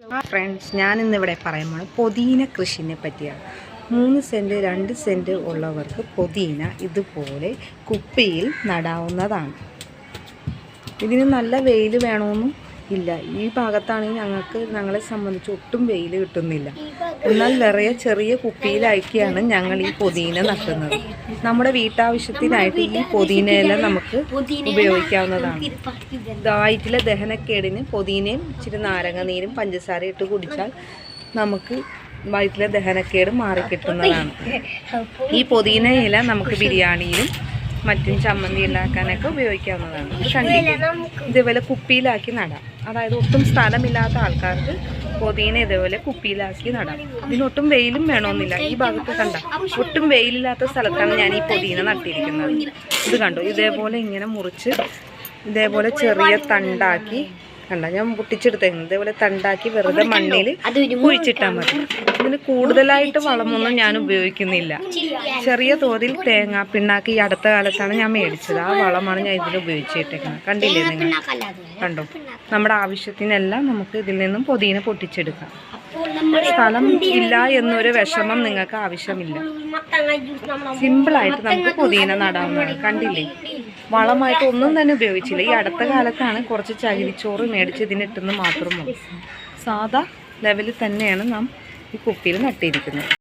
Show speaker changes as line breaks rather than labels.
Friends ഞാനിന്നിവിടെ പറയാൻ പോണത് പൊതീന കൃഷിനെ പറ്റിയാണ്. മൂന്ന് സെന്റ് രണ്ട് സെന്റ് ഉള്ളവർക്ക് പൊതീന ഇതുപോലെ കുപ്പിയിൽ നടാവുന്നതാണ്. ഇതിന് നല്ല വെയിൽ വേണമെന്നും ഇല്ല. ഈ ഭാഗത്താണെങ്കിൽ ഞങ്ങൾക്ക് ഞങ്ങളെ സംബന്ധിച്ച് ഒട്ടും വെയിൽ കിട്ടുന്നില്ല. എന്നാൽ നിറയെ ചെറിയ കുപ്പിയിലാക്കിയാണ് ഞങ്ങൾ ഈ പൊതിന നട്ടുന്നത്. നമ്മുടെ വീട്ടാവശ്യത്തിനായിട്ട് ഈ പൊതീനയെല്ലാം നമുക്ക് ഉപയോഗിക്കാവുന്നതാണ്. വയറ്റിലെ ദഹനക്കേടിന് പൊതീനയും ഇച്ചിരി നാരങ്ങ നീരും പഞ്ചസാര ഇട്ട് കുടിച്ചാൽ നമുക്ക് വയറ്റിലെ ദഹനക്കേട് മാറിക്കിട്ടുന്നതാണ്. ഈ പൊതീന ഇല നമുക്ക് ബിരിയാണിയിലും മറ്റും ചമ്മന്തി ഉണ്ടാക്കാനൊക്കെ ഉപയോഗിക്കാവുന്നതാണ്. ഇത് ഇതേപോലെ കുപ്പിയിലാക്കി നടാം. അതായത് ഒട്ടും സ്ഥലമില്ലാത്ത ആൾക്കാർക്ക് പൊതീനെ ഇതേപോലെ കുപ്പിയിലാക്കി നടാം. ഇതിനൊട്ടും വെയിലും വേണമെന്നില്ല. ഈ ഭാഗത്ത് കണ്ട ഒട്ടും വെയിലില്ലാത്ത സ്ഥലത്താണ് ഞാൻ ഈ പൊതീന നട്ടിരിക്കുന്നത്. ഇത് കണ്ടോ? ഇതേപോലെ ഇങ്ങനെ മുറിച്ച് ഇതേപോലെ ചെറിയ തണ്ടാക്കി കണ്ട. ഞാൻ പൊട്ടിച്ചെടുത്തേക്കുന്നത് ഇതേപോലെ തണ്ടാക്കി വെറുതെ മണ്ണിൽ കുഴിച്ചിട്ടാൽ മതി. ഇതിന് കൂടുതലായിട്ട് വളമൊന്നും ഞാൻ ഉപയോഗിക്കുന്നില്ല. ചെറിയ തോതിൽ തേങ്ങ പിണ്ണാക്ക് ഈ അടുത്ത കാലത്താണ് ഞാൻ മേടിച്ചത്. ആ വളമാണ് ഞാൻ ഇതിൽ ഉപയോഗിച്ചിട്ടേക്കുന്നത് കണ്ടില്ലേ നിങ്ങൾ? കണ്ടോ? നമ്മുടെ ആവശ്യത്തിനെല്ലാം നമുക്ക് ഇതിൽ നിന്നും പൊതിനെ പൊട്ടിച്ചെടുക്കാം. സ്ഥലം ഇല്ല എന്നൊരു വിഷമം നിങ്ങൾക്ക് ആവശ്യമില്ല. സിമ്പിളായിട്ട് നമുക്ക് പുതിന നടാവുന്നതാണ്. കണ്ടില്ലേ? വളമായിട്ട് ഒന്നും തന്നെ ഉപയോഗിച്ചില്ല. ഈ അടുത്ത കാലത്താണ് കുറച്ച് ചകിരിച്ചോറ് മേടിച്ച് ഇതിനിട്ടെന്ന് മാത്രമേ സാധാ ലെവലിൽ തന്നെയാണ് നാം ഈ കുപ്പിയിൽ നട്ടിരിക്കുന്നത്